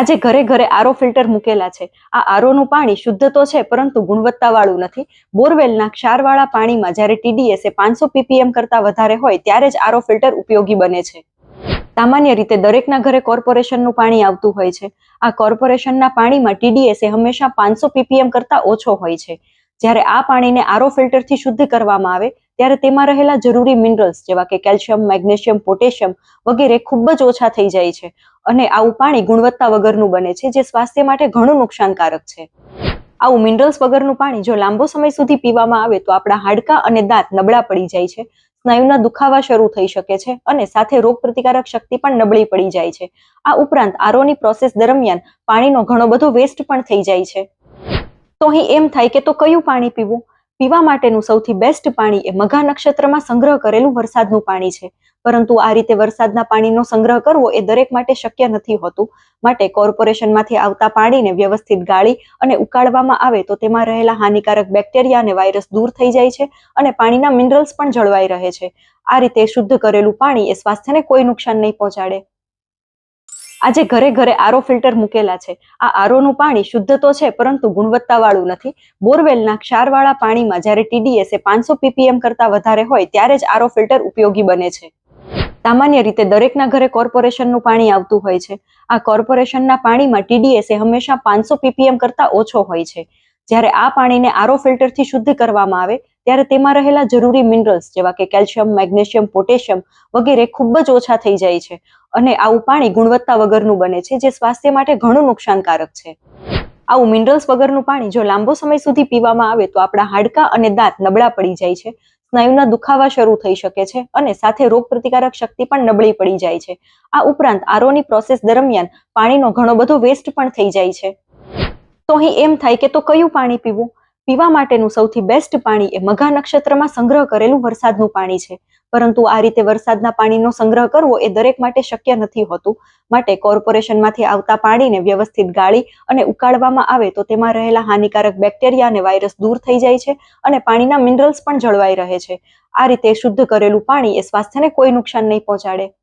આજે ઘરે ઘરે આરો ફિલ્ટર મૂકેલા છે. આ આરોનું પાણી શુદ્ધ તો છે, પરંતુ ગુણવત્તાવાળું નથી. બોરવેલના ક્ષારવાળા પાણીમાં જ્યારે ટીડીએસ એ પાંચસો પીપીએમ કરતાં વધારે હોય, ત્યારે જ આરો ફિલ્ટર ઉપયોગી બને છે. સામાન્ય રીતે દરેકના ઘરે કોર્પોરેશનનું પાણી આવતું હોય છે. આ કોર્પોરેશનના પાણીમાં ટીડીએસ એ હંમેશા પાંચસો પીપીએમ કરતાં ઓછો હોય છે. જ્યારે આ પાણીને આરો ફિલ્ટરથી શુદ્ધ કરવામાં આવે ત્યારે તેમાં રહેલા જરૂરી મિનરલ્સ જેવા કે કેલ્શિયમ મેગ્નેશિયમ પોટેશિયમ વગેરે ખૂબ જ ઓછા થઈ જાય છે અને આવું પાણી ગુણવત્તા વગરનું બને છે, જે સ્વાસ્થ્ય માટે ઘણું નુકસાનકારક છે. આવું મિનરલ્સ વગરનું પાણી જો લાંબો સમય સુધી પીવામાં આવે તો આપણા હાડકાં અને દાંત નબળા પડી જાય છે, સ્નાયુના દુખાવા શરૂ થઈ શકે છે અને સાથે રોગ પ્રતિકારક શક્તિ પણ નબળી પડી જાય છે. આ ઉપરાંત આરોની પ્રોસેસ દરમિયાન પાણીનો ઘણો બધો વેસ્ટ પણ થઈ જાય છે. તો અહીં એમ થાય કે તો કયું પાણી પીવું? પીવા માટેનું સૌથી બેસ્ટ પાણી એ મઘા નક્ષત્રમાં સંગ્રહ કરેલું વરસાદનું પાણી છે. પરંતુ આ રીતે વરસાદના પાણીનો સંગ્રહ કરવો એ દરેક માટે શક્ય નથી હોતું. માટે કોર્પોરેશનમાંથી આવતા પાણીને વ્યવસ્થિત ગાળી અને ઉકાળવામાં આવે તો તેમાં રહેલા હાનિકારક બેક્ટેરિયા અને વાયરસ દૂર થઈ જાય છે અને પાણીના મિનરલ્સ પણ જળવાઈ રહે છે. આ રીતે શુદ્ધ કરેલું પાણી એ સ્વાસ્થ્યને કોઈ નુકસાન નહીં પહોંચાડે. આજે ઘરે ઘરે આરો ફિલ્ટર મૂકેલા છે. આ આરોનું પાણી શુદ્ધ તો છે, પરંતુ ગુણવત્તાવાળું નથી. બોરવેલના ક્ષારવાળા પાણીમાં જ્યારે ટીડીએસ એ પાંચસો પીપીએમ કરતાં વધારે હોય, ત્યારે જ આરો ફિલ્ટર ઉપયોગી બને છે. સામાન્ય રીતે દરેકના ઘરે કોર્પોરેશનનું પાણી આવતું હોય છે. આ કોર્પોરેશનના પાણીમાં ટીડીએસ એ હંમેશા પાંચસો પીપીએમ કરતાં ઓછો હોય છે. જ્યારે આ પાણીને આરો ફિલ્ટરથી શુદ્ધ કરવામાં આવે ત્યારે તેમાં રહેલા જરૂરી મિનરલ્સ જેવા કે કેલ્શિયમ મેગ્નેશિયમ પોટેશિયમ વગેરે ખૂબ જ ઓછા થઈ જાય છે અને આવું પાણી ગુણવત્તા વગરનું બને છે, જે સ્વાસ્થ્ય માટે ઘણું નુકસાનકારક છે. આવું મિનરલ્સ વગરનું પાણી જો લાંબો સમય સુધી પીવામાં આવે તો આપણા હાડકાં અને દાંત નબળા પડી જાય છે, સ્નાયુના દુખાવા શરૂ થઈ શકે છે અને સાથે રોગ પ્રતિકારક શક્તિ પણ નબળી પડી જાય છે. આ ઉપરાંત આરોની પ્રોસેસ દરમિયાન પાણીનો ઘણો બધો વેસ્ટ પણ થઈ જાય છે. તો અહીં એમ થાય કે તો કયું પાણી પીવું? પીવા માટેનું સૌથી બેસ્ટ પાણી એ મઘા નક્ષત્રમાં સંગ્રહ કરેલું વરસાદનું પાણી છે. પરંતુ આ રીતે વરસાદના પાણીનો સંગ્રહ કરવો એ દરેક માટે શક્ય નથી હોતું. માટે કોર્પોરેશનમાંથી આવતા પાણીને વ્યવસ્થિત ગાળી અને ઉકાળવામાં આવે તો તેમાં રહેલા હાનિકારક બેક્ટેરિયા અને વાયરસ દૂર થઈ જાય છે અને પાણીના મિનરલ્સ પણ જળવાઈ રહે છે. આ રીતે શુદ્ધ કરેલું પાણી એ સ્વાસ્થ્યને કોઈ નુકસાન નહીં પહોંચાડે.